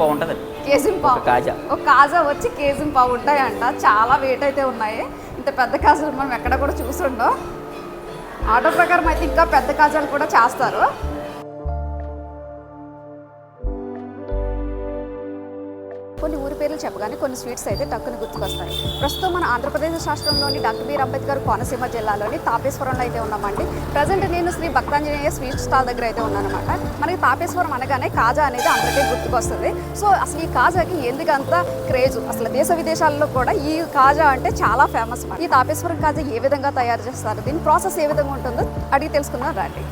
ఏం బాగుంటుంది. కేజీ పావు. కాజా. ఒక కాజా వచ్చి కేజీ పావు ఉంటాయంట. చాలా వెయిట్ అయితే ఉన్నాయి. ఇంత పెద్ద కాజాలు మనం ఎక్కడ కూడా చూసుండం ఆర్డర్ ప్రకారం అయితే ఇంకా పెద్ద కాజాలు కూడా చేస్తారు. కొన్ని ఊరి పేర్లు చెప్పగానే కొన్ని స్వీట్స్ అయితే టక్కుని గుర్తుకొస్తాయి. ప్రస్తుతం మన ఆంధ్రప్రదేశ్ రాష్ట్రంలోని డాక్టర్ బీర్ అంబేద్కర్ కోనసీమ జిల్లాలోని తాపేశ్వరంలో అయితే ఉన్నామండి. ప్రజెంట్ నేను శ్రీ భక్తాంజనేయ స్వీట్ స్టాల్ దగ్గర అయితే ఉన్నానమాట. మనకి తాపేశ్వరం అనగానే కాజా అనేది అందరికీ గుర్తుకొస్తుంది. సో అసలు ఈ కాజాకి ఎందుకంత క్రేజ్? అసలు దేశ విదేశాల్లో కూడా ఈ కాజా అంటే చాలా ఫేమస్ ఈ తాపేశ్వరం కాజా ఏ విధంగా తయారు చేస్తారు? దీని ప్రాసెస్ ఏ విధంగా ఉంటుందో అడిగి తెలుసుకుందాం రండి.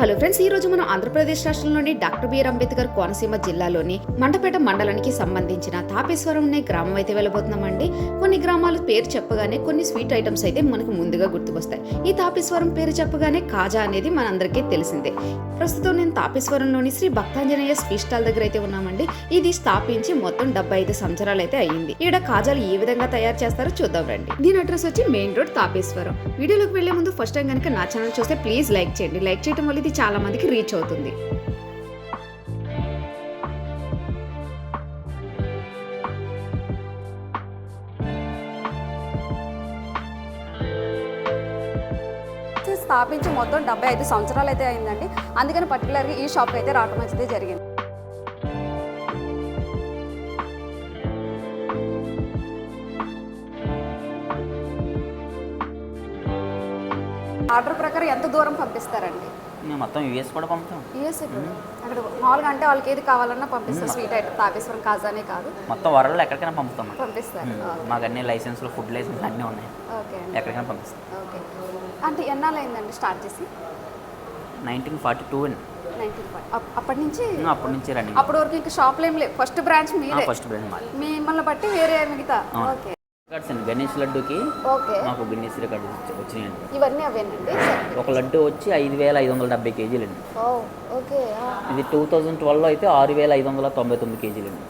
హలో ఫ్రెండ్స్ ఈ రోజు మనం ఆంధ్రప్రదేశ్ రాష్ట్రంలోని డాక్టర్ బిఆర్ అంబేద్కర్ కోనసీమ జిల్లాలోని మండపేట మండలానికి సంబంధించిన తాపేశ్వరం అనే గ్రామం అయితే వెళ్ళబోతున్నామండి. కొన్ని గ్రామాల పేరు చెప్పగానే కొన్ని స్వీట్ ఐటమ్స్ అయితే మనకు ముందుగా గుర్తుకొస్తాయి. ఈ తాపేశ్వరం పేరు చెప్పగానే కాజా అనేది మనందరికీ తెలిసిందే. ప్రస్తుతం నేను తాపేశ్వరంలోని శ్రీ భక్తాంజనేయ స్వీట్ స్టాల్ దగ్గర అయితే ఉన్నామండి. ఇది స్థాపించి మొత్తం డెబ్బై ఐదు సంవత్సరాలు అయితే అయ్యింది. ఈడ కాజాలు ఏ విధంగా తయారు చేస్తారో చూద్దాం రండి. దీని అడ్రస్ వచ్చి మెయిన్ రోడ్ తాపేశ్వరం. వీడియోలోకి వెళ్ళే ముందు ఫస్ట్ టైం కనుక నా ఛానల్ చూస్తే ప్లీజ్ లైక్ చేయండి. లైక్ చేయడం వల్ల ఇది చాలా మందికి రీచ్ అవుతుంది. స్థాపించి మొత్తం డెబ్బై ఐదు సంవత్సరాలు అయితే అయిందండి. అందుకని పర్టికులర్గా ఈ షాప్కి అయితే రావడం మంచిది జరిగింది. ఆర్డర్ ప్రకారం ఎంత దూరం పంపిస్తారండి? మేము మొత్తం యూఎస్ కూడా పంపుతాం. యూఎస్ఏ అక్కడ మామూలుగా అంటే వాళ్ళకి ఏది కావాలన్నా పంపిస్తారు. స్వీట్ ఐటమ్ తాపేశ్వరం కాజానే కాదు. మొత్తం వరల్డ్లో ఎక్కడికైనా పంపుతాం. పంపిస్తారు. మాకు అన్ని లైసెన్స్లు ఫుడ్ లైసెన్స్ అన్నీ ఉన్నాయి. ఓకే. ఎక్కడికైనా పంపిస్తాం. ఓకే. అంటే ఎన్నాళ్ళు అయిందండి స్టార్ట్ చేసి? నైన్టీన్ ఫార్టీ టూ అండి. అప్పటి నుంచి? అప్పటి నుంచి రన్నింగ్ అప్పటి వరకు ఇంకా షాప్లో ఏం లేవు. ఫస్ట్ బ్రాంచ్ మీదే. ఫస్ట్ మాది. మిమ్మల్ని బట్టి వేరే మిగతా. ఓకే. రికార్డ్స్ అండి గణేష్ లడ్డుకి మాకు గిన్నెస్ రికార్డు వచ్చినాయండి. ఇవన్నీ అవేనండి ఒక లడ్డు వచ్చి ఐదు వేల ఐదు వందల డెబ్బై కేజీలు అండి. ఇది టూ థౌజండ్ ట్వెల్వ్లో అయితే ఆరు వేల ఐదు వందల తొంభై తొమ్మిది కేజీలు అండి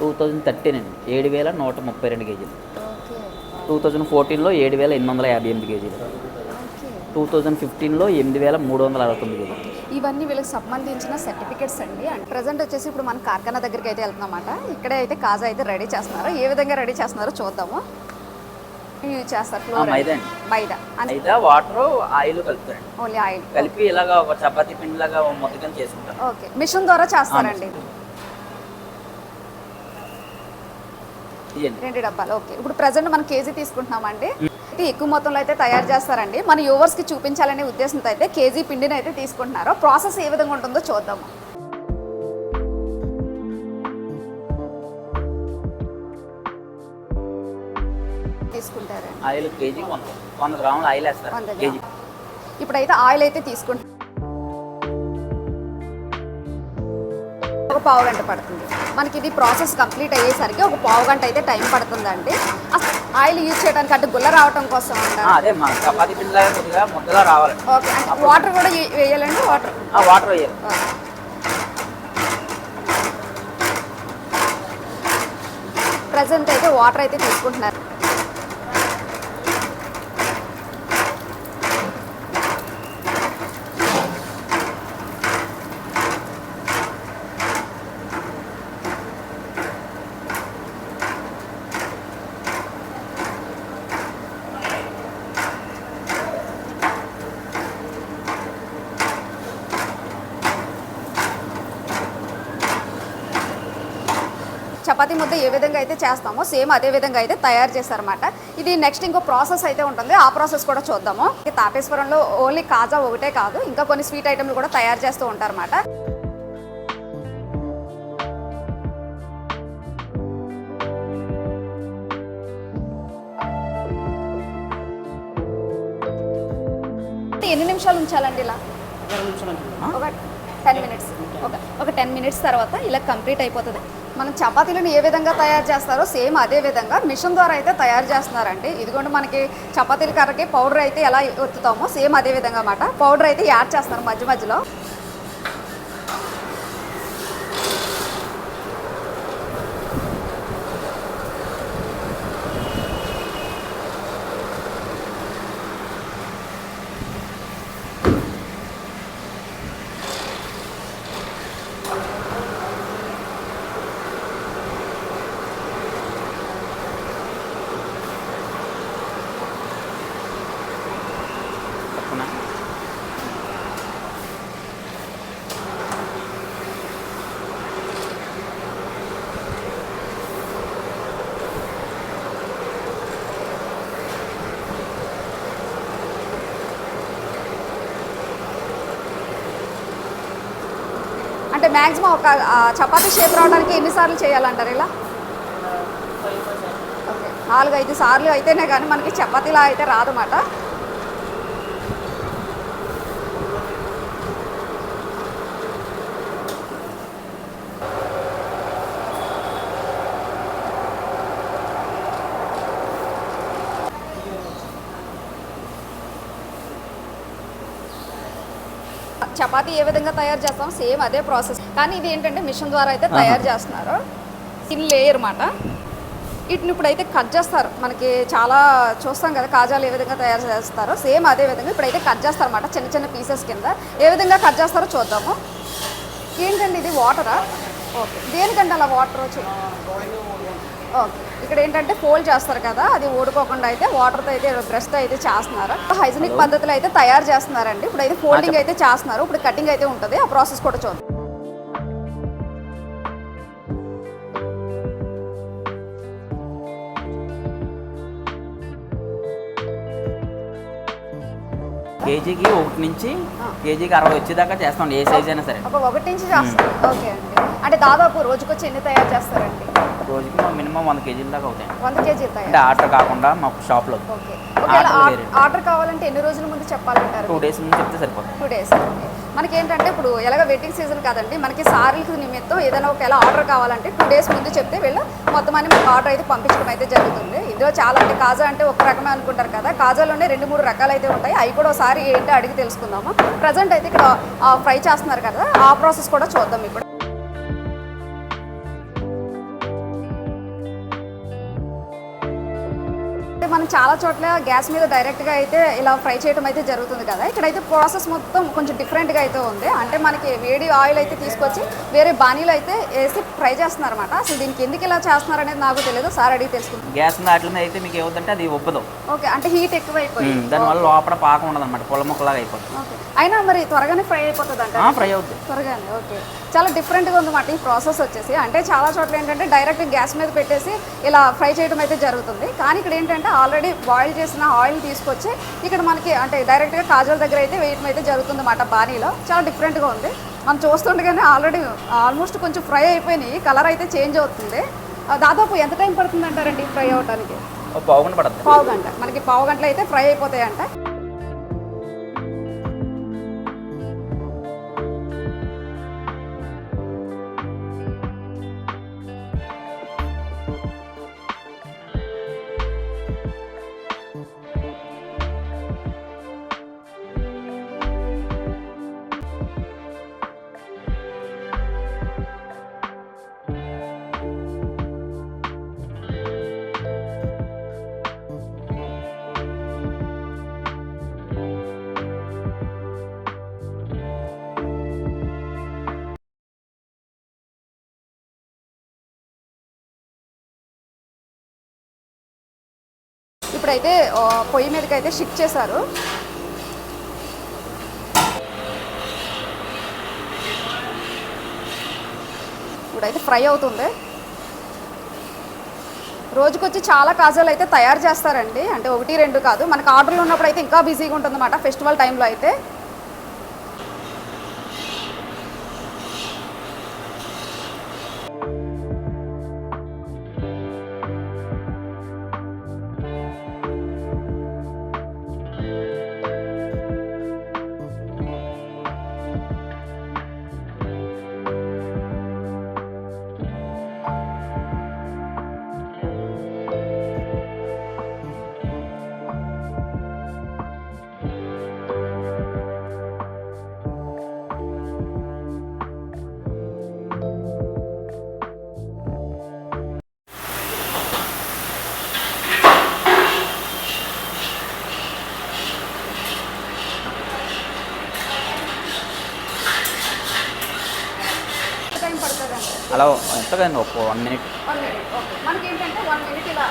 టూ థౌజండ్ థర్టీన్ అండి. ఏడు వేల నూట ముప్పై రెండు కేజీలు. టూ థౌజండ్ ఫోర్టీన్లో ఏడు వేల ఎనిమిది వందల యాభై ఎనిమిది కేజీలు. టూ థౌజండ్ ఫిఫ్టీన్లో ఎనిమిది వేల మూడు వందల అరవై తొమ్మిది ఇవన్నీ వీళ్ళకి సంబంధించిన సర్టిఫికెట్స్ అండి. అండ్ ప్రజెంట్ వచ్చేసి ఇప్పుడు మన కార్ఖానా దగ్గరికి అయితే వెళ్తున్నామాట ఇక్కడే అయితే కాజా అయితే రెడీ చేస్తున్నారు. ఏ విధంగా రెడీ చేస్తున్నారో చూద్దాము. యూజ్ చేస్తారు మైదా మైదా. అయితే వాటర్ ఆయిల్ కలుపుతారండి. Only oil. కలిపి ఇలాగా ఒక చపాతీ పిండిలాగా మొత్తగా చేసుకుంటారు. ఓకే. మిషన్ ద్వారా చేస్తారండి. రెండు డబ్బాలు. ఓకే. ఇప్పుడు ప్రజెంట్ మనం కేజీ తీసుకుంటున్నామండి. అయితే ఎక్కువ మొత్తంలో అయితే తయారు చేస్తారండి. మన యూవర్స్కి చూపించాలనే ఉద్దేశంతో అయితే కేజీ పిండిని అయితే తీసుకుంటున్నారు. ప్రాసెస్ ఏ విధంగా ఉంటుందో చూద్దాము తీసుకుంటారండి. ఆయిల్ కేజీ వంద వంద గ్రాములు ఆయిల్ వేస్తారు ఇప్పుడైతే ఆయిల్ అయితే తీసుకుంటాం పావు గంట పడుతుంది. మనకి ఇది ప్రాసెస్ కంప్లీట్ అయ్యేసరికి ఒక పావు గంట అయితే టైం పడుతుందండి. ఆయిల్ యూజ్ చేయడానికి అంటే గుల్ల రావటం కోసం ఆ, అంటారు అదే మా చపాతీ పిండిలాగా కొద్దిగా ముద్దలా రావాలి. ఓకే అంటే వాటర్ కూడా వేయాలండి? వాటర్. వాటర్ వేయాలి. ప్రజెంట్ అయితే వాటర్ అయితే తీసుకుంటున్నారు. చపాతీ ముద్ద ఏ విధంగా అయితే చేస్తామో సేమ్ అదే విధంగా అయితే తయారు చేస్తారన్నమాట ఇది నెక్స్ట్ ఇంకో ప్రాసెస్ అయితే ఉంటుంది. ఆ ప్రాసెస్ కూడా చూద్దాము. తాపేశ్వరంలో ఓన్లీ కాజా ఒకటే కాదు ఇంకా కొన్ని స్వీట్ ఐటమ్లు కూడా తయారు చేస్తూ ఉంటారన్నమాట. ఎన్ని నిమిషాలు ఉంచాలండి ఇలా? ఒక టెన్ మినిట్స్ ఒక ఒక టెన్ మినిట్స్ తర్వాత ఇలా కంప్లీట్ అయిపోతుంది. మనం చపాతీలను ఏ విధంగా తయారు చేస్తారో సేమ్ అదే విధంగా మిషన్ ద్వారా అయితే తయారు చేస్తున్నారండి. ఇదిగోండి మనకి చపాతీల కర్రకి పౌడర్ అయితే ఎలా ఒత్తుతామో సేమ్ అదే విధంగా అన్నమాట. పౌడర్ అయితే యాడ్ చేస్తారు మధ్య మధ్యలో. మ్యాక్సిమం ఒక చపాతీ షేప్ రావడానికి ఎన్నిసార్లు చేయాలంటారు ఇలా? ఓకే. నాలుగు ఐదు సార్లు అయితేనే కానీ మనకి చపాతీలా అయితే రాదన్నమాట. చపాతీ ఏ విధంగా తయారు చేస్తాం సేమ్ అదే ప్రాసెస్. కానీ ఇది ఏంటంటే మిషన్ ద్వారా అయితే తయారు చేస్తున్నారు. ఇన్ లేయర్ మాట. వీటిని ఇప్పుడైతే కట్ చేస్తారు. మనకి చాలా చూస్తాం కదా కాజాలు ఏ విధంగా తయారు చేస్తారో. సేమ్ అదే విధంగా ఇప్పుడైతే కట్ చేస్తారు అనమాట చిన్న చిన్న పీసెస్ కింద. ఏ విధంగా కట్ చేస్తారో చూద్దాము. ఏంటండి ఇది వాటరా ఓకే దేనికంటే అలా వాటర్ ఓకే ఇక్కడ ఏంటంటే ఫోల్డ్ చేస్తారు కదా అది ఊడుకోకుండా అయితే వాటర్తో అయితే బ్రష్తో అయితే చేస్తున్నారు. హైజీనిక్ పద్ధతిలో అయితే తయారు చేస్తున్నారండి. ఇప్పుడు అయితే ఫోల్డింగ్ అయితే చేస్తున్నారు. ఇప్పుడు కటింగ్ అయితే ఉంటుంది. ఆ ప్రాసెస్ కూడా చూద్దాం. కేజీకి ఒకటి నుంచి కేజీకి అరవై వచ్చేదాకా చేస్తాం ఏ సైజ్ అయినా సరే. ఒక ఒకటి నుంచి చేస్తారు ఓకే అండి. అంటే దాదాపు రోజుకొచ్చి ఎన్ని తయారు చేస్తారండి? రోజుకి మినిమం వంద కేజీల దాకా అవుతాయి. వంద కేజీలు అంటే ఆర్డర్ కాకుండా మాకు షాప్లో ఓకే. ఆర్డర్ కావాలంటే ఎన్ని రోజుల ముందు చెప్పాలంటారు? టూ డేస్ ముందు చెప్తే సరిపోతుంది. Two days. మనకి ఏంటంటే ఇప్పుడు ఎలాగ వెడ్డింగ్ సీజన్ కాదండి మనకి సారీలకు నిమిత్తం ఏదైనా ఒక ఎలా ఆర్డర్ కావాలంటే టూ డేస్ ముందు చెప్తే వీళ్ళు మొత్తం అన్ని మనకు ఆర్డర్ అయితే పంపించడం అయితే జరుగుతుంది. ఇందులో చాలా అంటే కాజా అంటే ఒక రకమే అనుకుంటారు కదా కాజాలోనే రెండు మూడు రకాలు అయితే ఉంటాయి. అవి కూడా ఒకసారి ఏంటో అడిగి తెలుసుకుందాము. ప్రజెంట్ అయితే ఇక్కడ ఫ్రై చేస్తున్నారు కదా ఆ ప్రాసెస్ కూడా చూద్దాం ఇప్పుడు. మనం చాలా చోట్ల గ్యాస్ మీద డైరెక్ట్గా అయితే ఇలా ఫ్రై చేయడం అయితే జరుగుతుంది కదా. ఇక్కడైతే ప్రాసెస్ మొత్తం కొంచెం డిఫరెంట్గా అయితే ఉంది. అంటే మనకి వేడి ఆయిల్ అయితే తీసుకొచ్చి వేరే బాణీలో అయితే వేసి ఫ్రై చేస్తున్నారు అనమాట అసలు దీనికి ఎందుకు ఇలా చేస్తున్నారు అనేది నాకు తెలియదు సార్ అడిగి తెలుసుకుంటాం గ్యాస్ దాంట్లో అయితే మీకు ఏమవుతుందంటే అది ఉబ్బదు. ఓకే. అంటే హీట్ ఎక్కువ అయిపోయింది దానివల్ల లోపల పాకం ఉండదు అనమాట పొల ముక్కలాగా అయిపోతుంది అయినా మరి త్వరగానే ఫ్రై అయిపోతుంది అంట ఫ్రై అవుద్ది. త్వరగానే. ఓకే. చాలా డిఫరెంట్గా ఉందన్నమాట ఈ ప్రాసెస్ వచ్చేసి. అంటే చాలా చోట్ల ఏంటంటే డైరెక్ట్ గ్యాస్ మీద పెట్టేసి ఇలా ఫ్రై చేయడం అయితే జరుగుతుంది. కానీ ఇక్కడ ఏంటంటే ఆల్రెడీ బాయిల్ చేసిన ఆయిల్ తీసుకొచ్చి ఇక్కడ మనకి అంటే డైరెక్ట్గా కాజల్ దగ్గర అయితే వేయడం అయితే జరుగుతుంది అన్నమాట బాణీలో. చాలా డిఫరెంట్గా ఉంది. మనం చూస్తుండగానే ఆల్రెడీ ఆల్మోస్ట్ కొంచెం ఫ్రై అయిపోయినాయి. కలర్ అయితే చేంజ్ అవుతుంది. ఆ, దాదాపు ఎంత టైం పడుతుంది అంటారండి ఫ్రై అవ్వడానికి ఒక పావుగంట పడుతుంది. పావు గంట. మనకి పావు గంటలో అయితే ఫ్రై అయిపోతాయి అంట ఇప్పుడైతే పొయ్యి మీదకి అయితే షిఫ్ట్ చేశారు. ఇప్పుడైతే ఫ్రై అవుతుంది. రోజుకొచ్చి చాలా కాజాలు అయితే తయారు చేస్తారండి. అంటే ఒకటి రెండు కాదు. మనకు ఆర్డర్లు ఉన్నప్పుడు అయితే ఇంకా బిజీగా ఉంటుంది అన్నమాట ఫెస్టివల్ టైంలో అయితే. అలా ఎంతగా ఒక one minute. One minute okay. మనకి ఏంటంటే వన్ మినిట్ ఇలా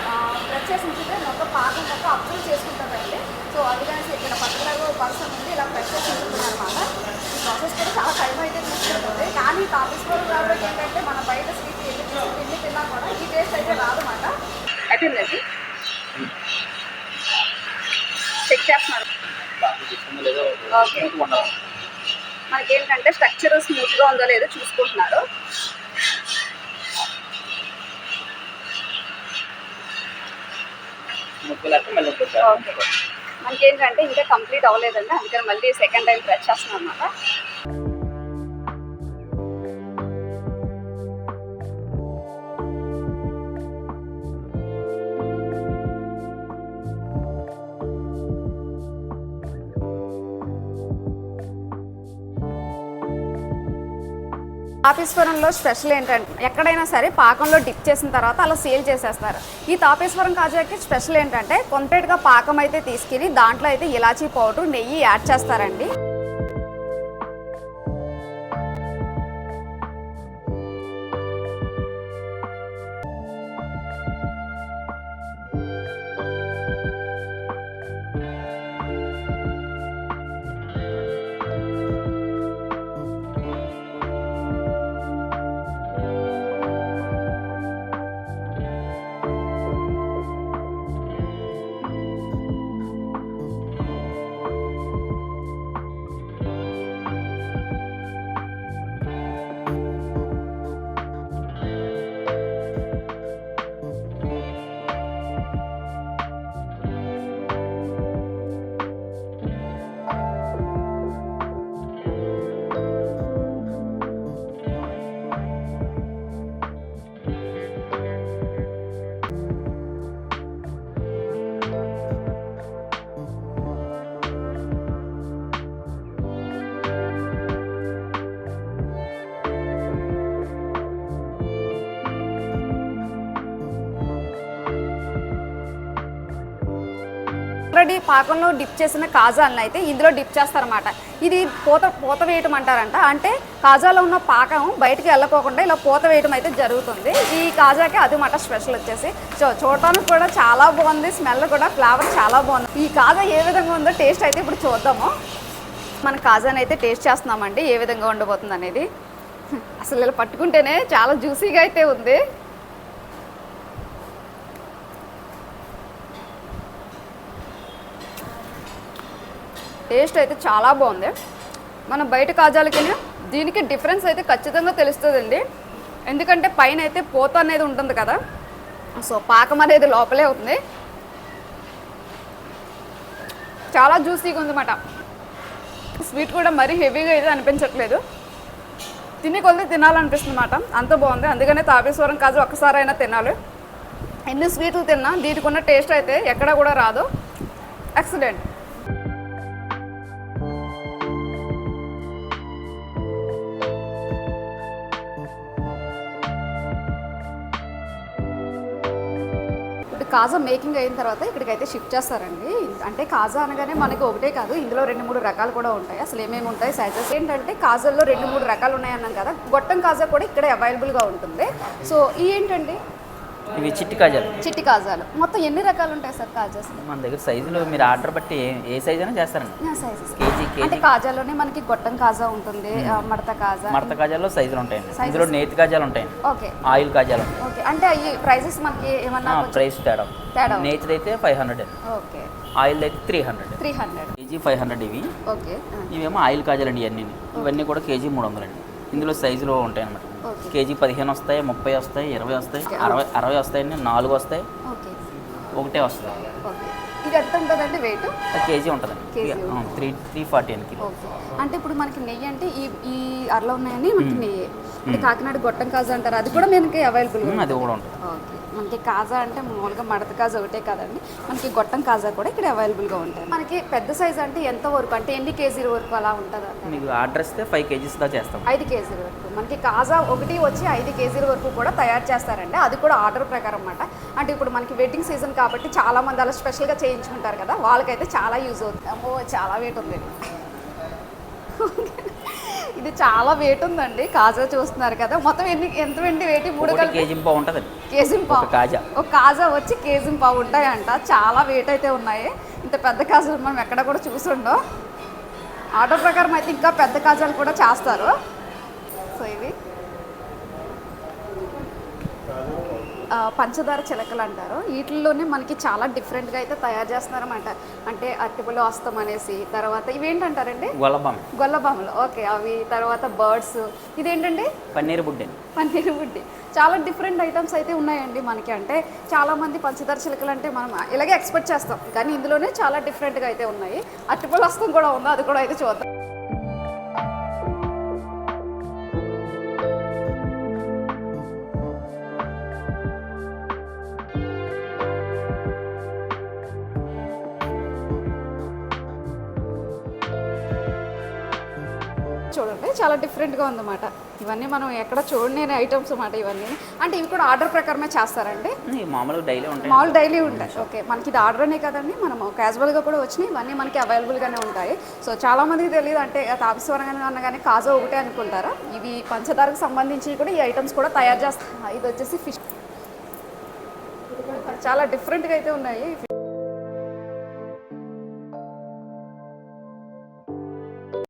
ప్రెస్ చేసి ఉంచితే మొత్తం పాకం మొత్తం అబ్జర్వ్ చేసుకుంటారండి. సో అందుకని ఇక్కడ పర్టికులర్ పర్సన్ ఉంది ఇలా ప్రెస్ చేసి ఉంచుతున్నారు అనమాట ఈ ప్రాసెస్ కూడా చాలా టైం అయితే తీసుకుంటుంది. కానీ కాబట్టి ఏంటంటే మన బయట స్వీట్ ఎన్ని తీసుకుని ఎన్ని తిన్నా కూడా ఈ టేస్ట్ అయితే రాదన్నమాట. అయిపోయిందండి చెక్ చేస్తున్నారు. ఓకే మనకి ఏంటంటే స్ట్రక్చర్ స్మూత్గా ఉందో లేదో చూసుకుంటున్నారు. ముక్కు మళ్ళీ ఓకే ఇంకా కంప్లీట్ అవ్వలేదండి. అందుకని మళ్ళీ సెకండ్ టైం ప్రెస్ చేస్తున్నాం అనమాట తాపేశ్వరంలో స్పెషల్ ఏంటంటే ఎక్కడైనా సరే పాకంలో డిప్ చేసిన తర్వాత అలా సేల్ చేసేస్తారు. ఈ తాపేశ్వరం కాజాకి స్పెషల్ ఏంటంటే కొంటేట్గా పాకం అయితే తీసుకుని దాంట్లో అయితే ఇలాచీ పౌడర్ నెయ్యి యాడ్ చేస్తారండి. పాకంలో డిప్ చేసిన కాజాలను అయితే ఇందులో డిప్ చేస్తారన్నమాట. ఇది పూత పూత వేయటం అంటారంట. అంటే కాజాలో ఉన్న పాకం బయటికి వెళ్ళకోకుండా ఇలా పూత వేయటం అయితే జరుగుతుంది. ఈ కాజాకి అది మాట స్పెషల్ వచ్చేసి. సో చూడటానికి కూడా చాలా బాగుంది. స్మెల్ కూడా ఫ్లేవర్ చాలా బాగుంది. ఈ కాజా ఏ విధంగా ఉందో టేస్ట్ అయితే ఇప్పుడు చూద్దాము. మన కాజాని అయితే టేస్ట్ చేస్తున్నామండి. ఏ విధంగా ఉండబోతుంది అనేది. అసలు ఇలా పట్టుకుంటేనే చాలా జ్యూసీగా అయితే ఉంది. టేస్ట్ అయితే చాలా బాగుంది. మనం బయట కాజాలకి దీనికి డిఫరెన్స్ అయితే ఖచ్చితంగా తెలుస్తుందండి. ఎందుకంటే పైన అయితే పోత అనేది ఉంటుంది కదా. సో పాకం అనేది లోపలే ఉంది చాలా జ్యూసీగా ఉందన్నమాట. స్వీట్ కూడా మరీ హెవీగా అయితే అనిపించట్లేదు. తిని కొద్ది తినాలనిపిస్తుంది అన్నమాట అంత బాగుంది. అందుకనే తాపేశ్వరం కాజు ఒక్కసారైనా తినాలి. ఎన్ని స్వీట్లు తిన్నా దీనికి ఉన్న టేస్ట్ అయితే ఎక్కడ కూడా రాదు. ఎక్సలెంట్ కాజా మేకింగ్ అయిన తర్వాత ఇక్కడికైతే షిఫ్ట్ చేస్తారండి. అంటే కాజా అనగానే మనకి ఒకటే కాదు ఇందులో రెండు మూడు రకాలు కూడా ఉంటాయి. అసలు ఏమేమి ఉంటాయి సైజెస్ ఏంటంటే కాజాల్లో రెండు మూడు రకాలు ఉన్నాయి అన్నాం కదా గొట్టం కాజా కూడా ఇక్కడ అవైలబుల్గా ఉంటుంది. సో ఈ ఏంటండి? ఇవి చిట్టి కాజాలు. చిట్టి కాజాలు. మొత్తం ఎన్ని రకాలు ఉంటాయి సార్ కాజాస్? మన దగ్గర సైజులు మీరు ఆర్డర్ బట్టి ఏ- సైజ్ అయినా చేస్తారండి. సైజెస్. కేజీ అంటే కేజీ కాజాలోనే మనకి గొట్టం కాజా ఉంటుంది మడత కాజా. మడత కాజాల్లో సైజులు ఉంటాయండి. ఇందులో నేతి కాజాలు ఉంటాయండి. ఓకే. ఆయిల్ కాజాలు. ఓకే. అంటే ఈ ప్రైజెస్ మనకి ఏమన్నా ప్రైస్ తేడా. తేడా. నేతిది అయితే ఫైవ్ హండ్రెడ్ ఓకే. ఆయిల్ అయితే three hundred three hundred. Kg five hundred ఇవి. ఓకే. ఇవేమో ఆయిల్ కాజాలండి ఇవన్నీ. ఇవన్నీ కూడా కేజీ మూడు వందలండి. ఇందులో సైజులు ఉంటాయి అన్నమాట కేజీ పదిహేను వస్తాయి ముప్పై వస్తాయి ఇరవై వస్తాయి. అరవై. అరవై వస్తాయండి నాలుగు వస్తాయి. ఓకే ఒకటే వస్తుంది ఓకే ఇది ఎంత ఉంటుందండి వెయిట్ కేజీ ఉంటుందండి. Three three forty kilo. Okay అంటే ఇప్పుడు మనకి నెయ్యి అంటే ఈ ఈ అరలో ఉన్నాయని మనకి నెయ్యి. అంటే కాకినాడ గొట్టం కాజా అంటారు. అది కూడా మనకి అవైలబుల్ ఉమ్, అది కూడా ఉంటుంది. ఓకే మనకి కాజా అంటే మామూలుగా మడత కాజా ఒకటే కదండి. మనకి గొట్టం కాజా కూడా ఇక్కడ అవైలబుల్గా ఉంటాయి. మనకి పెద్ద సైజ్ అంటే ఎంత వరకు? అంటే ఎన్ని కేజీల వరకు అలా ఉంటుంది మీకు ఆర్డర్ ఇస్తే ఫైవ్ కేజీస్ దా చేస్తాం. ఐదు కేజీల వరకు. మనకి కాజా ఒకటి వచ్చి ఐదు కేజీల వరకు కూడా తయారు చేస్తారండి. అది కూడా ఆర్డర్ ప్రకారం అన్నమాట. అంటే ఇప్పుడు మనకి వెడ్డింగ్ సీజన్ కాబట్టి చాలా మంది అలా స్పెషల్గా చేయించుకుంటారు కదా వాళ్ళకైతే చాలా యూజ్ అవుతుంది. అమ్మో చాలా వెయిట్ ఉంది. ఇది చాలా వెయిట్ ఉందండి. కాజా చూస్తున్నారు కదా మొత్తం ఎన్ని ఎంత వెండి వెయిట్ మూడు కేజీ పావు ఉంటుందండి. కేజీ పావు. ఒక కాజా. ఒక కాజా వచ్చి కేజీ పావు ఉంటాయంట. చాలా వెయిట్ అయితే ఉన్నాయి. ఇంత పెద్ద కాజాలు మనం ఎక్కడ కూడా చూసుండో ఆర్డర్ ప్రకారం అయితే ఇంకా పెద్ద కాజాలు కూడా చేస్తారు. సో ఇవి. పంచదార చిలకలు అంటారు. వీటిల్లోనే మనకి చాలా డిఫరెంట్గా అయితే తయారు చేస్తున్నారన్నమాట. అంటే అరటిపళ్ళు వస్తాం అనేసి. తర్వాత ఇవేంటంటారండి? గొల్లబామ్. గొల్లబాములు. ఓకే. అవి తర్వాత బర్డ్స్. ఇదేంటండి? పన్నీర్ బుడ్డని పన్నీర్ బుడ్డి. చాలా డిఫరెంట్ ఐటమ్స్ అయితే ఉన్నాయండి మనకి. అంటే చాలా మంది పంచదార చిలకలు అంటే మనం ఇలాగే ఎక్స్పెక్ట్ చేస్తాం. కానీ ఇందులోనే చాలా డిఫరెంట్గా అయితే ఉన్నాయి. అరటిపళ్ళు వస్తాం కూడా ఉందో? అది కూడా అయితే చూద్దాం. చూడండి చాలా డిఫరెంట్గా ఉందన్నమాట. ఇవన్నీ మనం ఎక్కడ చూడని ఐటమ్స్ అన్నమాట ఇవన్నీ. అంటే ఇవి కూడా ఆర్డర్ ప్రకారమే చేస్తారండి? మామూలుగా డైలీ ఉంటాయి మామూలు డైలీ ఉంటాయి. ఓకే మనకి ఇది ఆర్డర్ అనే కదండి మనం క్యాజువల్గా కూడా వచ్చినాయి ఇవన్నీ మనకి అవైలబుల్గానే ఉంటాయి. సో చాలా మందికి తెలియదు అంటే తాపస్వరంగా అన్న కానీ కాజా ఒకటే అనుకుంటారా? ఇవి పంచదారకు సంబంధించి కూడా ఈ ఐటమ్స్ కూడా తయారు చేస్తారు ఇది వచ్చేసి ఫిష్ చాలా డిఫరెంట్గా అయితే ఉన్నాయి.